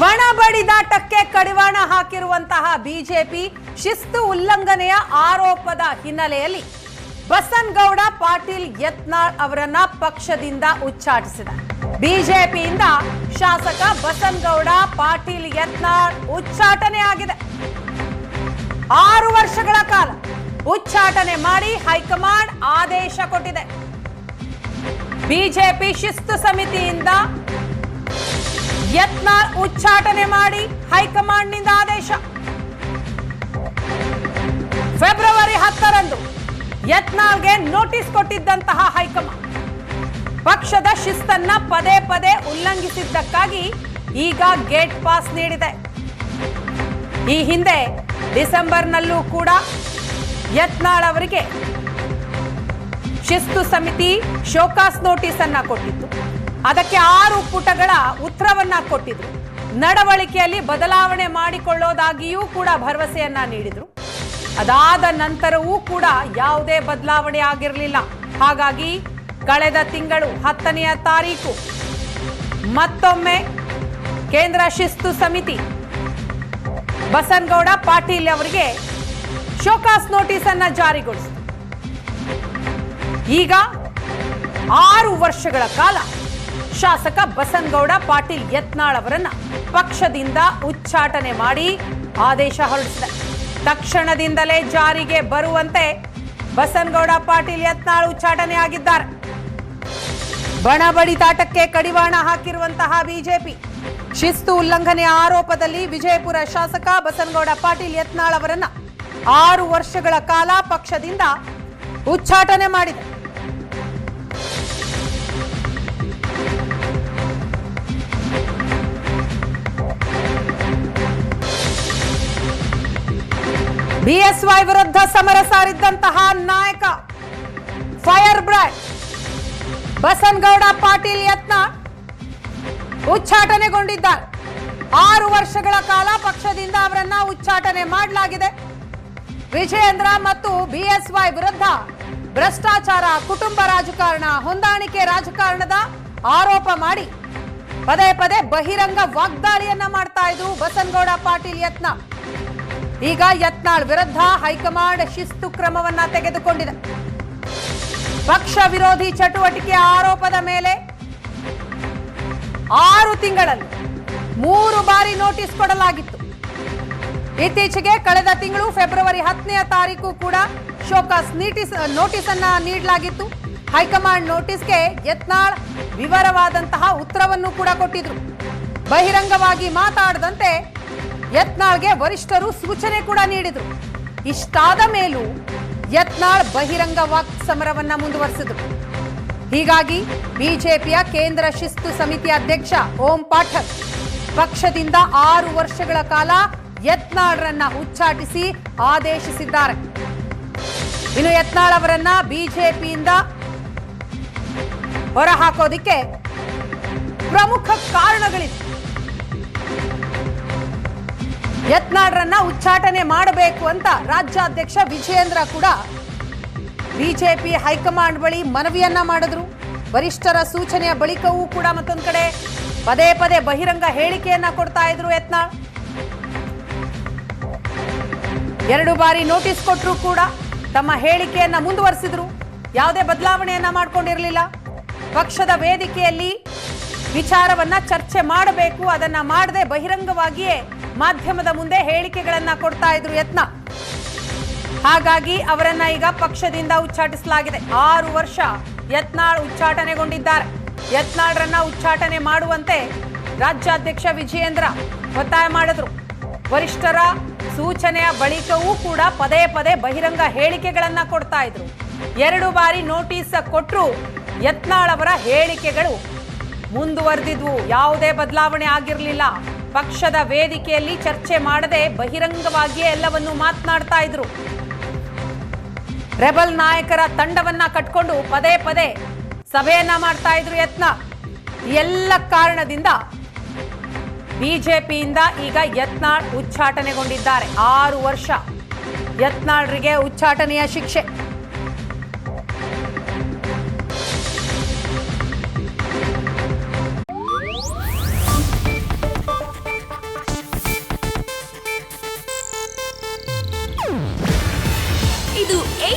ಬಣ ಬಡಿದಾಟಕ್ಕೆ ಕಡಿವಾಣ ಹಾಕಿರುವಂತಹ ಬಿಜೆಪಿ ಶಿಸ್ತು ಉಲ್ಲಂಘನೆಯ ಆರೋಪದ ಹಿನ್ನೆಲೆಯಲ್ಲಿ ಬಸನ್ಗೌಡ ಪಾಟೀಲ್ ಯತ್ನಾಳ್ ಅವರನ್ನ ಪಕ್ಷದಿಂದ ಉಚ್ಚಾಟಿಸಿದ. ಬಿಜೆಪಿಯಿಂದ ಶಾಸಕ ಬಸನ್ಗೌಡ ಪಾಟೀಲ್ ಯತ್ನಾಳ್ ಉಚ್ಚಾಟನೆ ಆಗಿದೆ. ಆರು ವರ್ಷಗಳ ಕಾಲ ಉಚ್ಚಾಟನೆ ಮಾಡಿ ಹೈಕಮಾಂಡ್ ಆದೇಶ ಕೊಟ್ಟಿದೆ. ಬಿಜೆಪಿ ಶಿಸ್ತು ಸಮಿತಿಯಿಂದ ಯತ್ನಾಳ್ ಉಚ್ಚಾಟನೆ ಮಾಡಿ ಹೈಕಮಾಂಡ್ನಿಂದ ಆದೇಶ. ಫೆಬ್ರವರಿ ಹತ್ತರಂದು ಯತ್ನಾಳ್ಗೆ ನೋಟಿಸ್ ಕೊಟ್ಟಿದ್ದಂತಹ ಹೈಕಮಾಂಡ್ ಪಕ್ಷದ ಶಿಸ್ತನ್ನ ಪದೇ ಪದೇ ಉಲ್ಲಂಘಿಸಿದ್ದಕ್ಕಾಗಿ ಈಗ ಗೇಟ್ ಪಾಸ್ ನೀಡಿದೆ. ಈ ಹಿಂದೆ ಡಿಸೆಂಬರ್ನಲ್ಲೂ ಕೂಡ ಯತ್ನಾಳ್ ಅವರಿಗೆ ಶಿಸ್ತು ಸಮಿತಿ ಶೋಕಾಸ್ ನೋಟಿಸ್ ಅನ್ನ ಕೊಟ್ಟಿತ್ತು. ಅದಕ್ಕೆ ಆರು ಪುಟಗಳ ಉತ್ತರವನ್ನ ಕೊಟ್ಟಿದ್ರು. ನಡವಳಿಕೆಯಲ್ಲಿ ಬದಲಾವಣೆ ಮಾಡಿಕೊಳ್ಳೋದಾಗಿಯೂ ಕೂಡ ಭರವಸೆಯನ್ನ ನೀಡಿದ್ರು. ಅದಾದ ನಂತರವೂ ಕೂಡ ಯಾವುದೇ ಬದಲಾವಣೆ ಆಗಿರಲಿಲ್ಲ. ಹಾಗಾಗಿ ಕಳೆದ ತಿಂಗಳು ಹತ್ತನೆಯ ತಾರೀಕು ಮತ್ತೊಮ್ಮೆ ಕೇಂದ್ರ ಶಿಸ್ತು ಸಮಿತಿ ಬಸನಗೌಡ ಪಾಟೀಲ್ ಅವರಿಗೆ ಶೋಕಾಸ್ ನೋಟಿಸ್ ಅನ್ನ ಜಾರಿಗೊಳಿಸಿತು. ಈಗ ಆರು ವರ್ಷಗಳ ಕಾಲ ಶಾಸಕ ಬಸನಗೌಡ ಪಾಟೀಲ್ ಯತ್ನಾಳ್ ಅವರನ್ನ ಪಕ್ಷದಿಂದ ಉಚ್ಚಾಟನೆ ಮಾಡಿ ಆದೇಶ ಹೊರಡಿಸಿದೆ ತಕ್ಷಣದಿಂದಲೇ ಜಾರಿಗೆ ಬರುವಂತೆ ಬಸನಗೌಡ ಪಾಟೀಲ್ ಯತ್ನಾಳ್ ಉಚ್ಚಾಟನೆ ಆಗಿದ್ದಾರೆ. ಬಣ ಬಡಿದಾಟಕ್ಕೆ ಕಡಿವಾಣ ಹಾಕಿರುವಂತಹ ಬಿಜೆಪಿ. ಶಿಸ್ತು ಉಲ್ಲಂಘನೆ ಆರೋಪದಲ್ಲಿ ವಿಜಯಪುರ ಶಾಸಕ ಬಸನಗೌಡ ಪಾಟೀಲ್ ಯತ್ನಾಳ್ ಅವರನ್ನ ಆರು ವರ್ಷಗಳ ಕಾಲ ಪಕ್ಷದಿಂದ ಉಚ್ಚಾಟನೆ ಮಾಡಿದೆ. ಬಿಎಸ್ವೈ ವಿರುದ್ಧ ಸಮರ ಸಾರಿದ್ದಂತಹ ನಾಯಕ ಫೈರ್ ಬ್ರ್ಯಾಂಡ್ ಬಸನ್ಗೌಡ ಪಾಟೀಲ್ ಯತ್ನ ಉಚ್ಚಾಟನೆಗೊಂಡಿದ್ದಾರೆ. ಆರು ವರ್ಷಗಳ ಕಾಲ ಪಕ್ಷದಿಂದ ಅವರನ್ನ ಉಚ್ಚಾಟನೆ ಮಾಡಲಾಗಿದೆ. ವಿಜಯೇಂದ್ರ ಮತ್ತು ಬಿಎಸ್ವೈ ವಿರುದ್ಧ ಭ್ರಷ್ಟಾಚಾರ, ಕುಟುಂಬ ರಾಜಕಾರಣ, ಹೊಂದಾಣಿಕೆ ರಾಜಕಾರಣದ ಆರೋಪ ಮಾಡಿ ಪದೇ ಪದೇ ಬಹಿರಂಗ ವಾಗ್ದಾಳಿಯನ್ನ ಮಾಡ್ತಾ ಇದ್ರು ಬಸನಗೌಡ ಪಾಟೀಲ್ ಯತ್ನ. ಈಗ ಯತ್ನಾಳ್ ವಿರುದ್ಧ ಹೈಕಮಾಂಡ್ ಶಿಸ್ತು ಕ್ರಮವನ್ನ ತೆಗೆದುಕೊಂಡಿದೆ. ಪಕ್ಷ ವಿರೋಧಿ ಚಟುವಟಿಕೆ ಆರೋಪದ ಮೇಲೆ ಆರು ತಿಂಗಳಲ್ಲಿ ಮೂರು ಬಾರಿ ನೋಟಿಸ್ ಕೊಡಲಾಗಿತ್ತು. ಇತ್ತೀಚೆಗೆ ಕಳೆದ ತಿಂಗಳು ಫೆಬ್ರವರಿ ಹತ್ತನೇ ತಾರೀಕು ಕೂಡ ಶೋಕಾಸ್ ನೀಟಿಸ್ ನೋಟಿಸ್ ಅನ್ನ ನೀಡಲಾಗಿತ್ತು. ಹೈಕಮಾಂಡ್ ನೋಟಿಸ್ಗೆ ಯತ್ನಾಳ್ ವಿವರವಾದಂತಹ ಉತ್ತರವನ್ನು ಕೂಡ ಕೊಟ್ಟಿದ್ರು. ಬಹಿರಂಗವಾಗಿ ಮಾತಾಡದಂತೆ ಯತ್ನಾಳ್ಗೆ ವರಿಷ್ಠರು ಸೂಚನೆ ಕೂಡ ನೀಡಿದ್ರು. ಇಷ್ಟಾದ ಮೇಲೂ ಯತ್ನಾಳ್ ಬಹಿರಂಗ ವಾಕ್ ಸಮರವನ್ನ ಮುಂದುವರೆಸಿದ್ರು. ಹೀಗಾಗಿ ಬಿಜೆಪಿಯ ಕೇಂದ್ರ ಶಿಸ್ತು ಸಮಿತಿ ಅಧ್ಯಕ್ಷ ಓಂ ಪಾಠಕ್ ಪಕ್ಷದಿಂದ ಆರು ವರ್ಷಗಳ ಕಾಲ ಯತ್ನಾಳ್ರನ್ನ ಉಚ್ಚಾಟಿಸಿ ಆದೇಶಿಸಿದ್ದಾರೆ. ಇನ್ನು ಯತ್ನಾಳ್ ಅವರನ್ನ ಬಿಜೆಪಿಯಿಂದ ಹೊರಹಾಕೋದಿಕ್ಕೆ ಪ್ರಮುಖ ಕಾರಣಗಳಿವೆ. ಯತ್ನಾಳ್ರನ್ನ ಉಚ್ಚಾಟನೆ ಮಾಡಬೇಕು ಅಂತ ರಾಜ್ಯಾಧ್ಯಕ್ಷ ವಿಜಯೇಂದ್ರ ಕೂಡ ಬಿಜೆಪಿ ಹೈಕಮಾಂಡ್ ಬಳಿ ಮನವಿಯನ್ನ ಮಾಡಿದ್ರು. ವರಿಷ್ಠರ ಸೂಚನೆಯ ಬಳಿಕವೂ ಕೂಡ ಮತ್ತೊಂದು ಕಡೆ ಪದೇ ಪದೇ ಬಹಿರಂಗ ಹೇಳಿಕೆಯನ್ನ ಕೊಡ್ತಾ ಇದ್ರು ಯತ್ನಾಳ್. ಎರಡು ಬಾರಿ ನೋಟಿಸ್ ಕೊಟ್ಟರು ಕೂಡ ತಮ್ಮ ಹೇಳಿಕೆಯನ್ನ ಮುಂದುವರೆಸಿದ್ರು. ಯಾವುದೇ ಬದಲಾವಣೆಯನ್ನ ಮಾಡ್ಕೊಂಡಿರಲಿಲ್ಲ. ಪಕ್ಷದ ವೇದಿಕೆಯಲ್ಲಿ ವಿಚಾರವನ್ನ ಚರ್ಚೆ ಮಾಡಬೇಕು. ಅದನ್ನ ಮಾಡದೆ ಬಹಿರಂಗವಾಗಿಯೇ ಮಾಧ್ಯಮದ ಮುಂದೆ ಹೇಳಿಕೆಗಳನ್ನ ಕೊಡ್ತಾ ಇದ್ರು ಯತ್ನ. ಹಾಗಾಗಿ ಅವರನ್ನ ಈಗ ಪಕ್ಷದಿಂದ ಉಚ್ಚಾಟಿಸಲಾಗಿದೆ. ಆರು ವರ್ಷ ಯತ್ನಾಳ್ ಉಚ್ಚಾಟನೆಗೊಂಡಿದ್ದಾರೆ. ಯತ್ನಾಳ್ರನ್ನ ಉಚ್ಚಾಟನೆ ಮಾಡುವಂತೆ ರಾಜ್ಯಾಧ್ಯಕ್ಷ ವಿಜಯೇಂದ್ರ ಒತ್ತಾಯ ಮಾಡಿದ್ರು. ವರಿಷ್ಠರ ಸೂಚನೆಯ ಬಳಿಕವೂ ಕೂಡ ಪದೇ ಪದೇ ಬಹಿರಂಗ ಹೇಳಿಕೆಗಳನ್ನ ಕೊಡ್ತಾ ಇದ್ರು. ಎರಡು ಬಾರಿ ನೋಟಿಸ್ ಕೊಟ್ಟರು ಯತ್ನಾಳ್ ಅವರ ಹೇಳಿಕೆಗಳು ಮುಂದುವರೆದಿದ್ವು. ಯಾವುದೇ ಬದಲಾವಣೆ ಆಗಿರಲಿಲ್ಲ. ಪಕ್ಷದ ವೇದಿಕೆಯಲ್ಲಿ ಚರ್ಚೆ ಮಾಡದೆ ಬಹಿರಂಗವಾಗಿಯೇ ಎಲ್ಲವನ್ನೂ ಮಾತನಾಡ್ತಾ ಇದ್ರು. ರೆಬಲ್ ನಾಯಕರ ತಂಡವನ್ನ ಕಟ್ಕೊಂಡು ಪದೇ ಪದೇ ಸಭೆಯನ್ನ ಮಾಡ್ತಾ ಇದ್ರು ಯತ್ನ. ಎಲ್ಲ ಕಾರಣದಿಂದ ಬಿಜೆಪಿಯಿಂದ ಈಗ ಯತ್ನಾಳ್ ಉಚ್ಚಾಟನೆಗೊಂಡಿದ್ದಾರೆ. ಆರು ವರ್ಷ ಯತ್ನಾಳ್ರಿಗೆ ಉಚ್ಚಾಟನೆಯ ಶಿಕ್ಷೆ.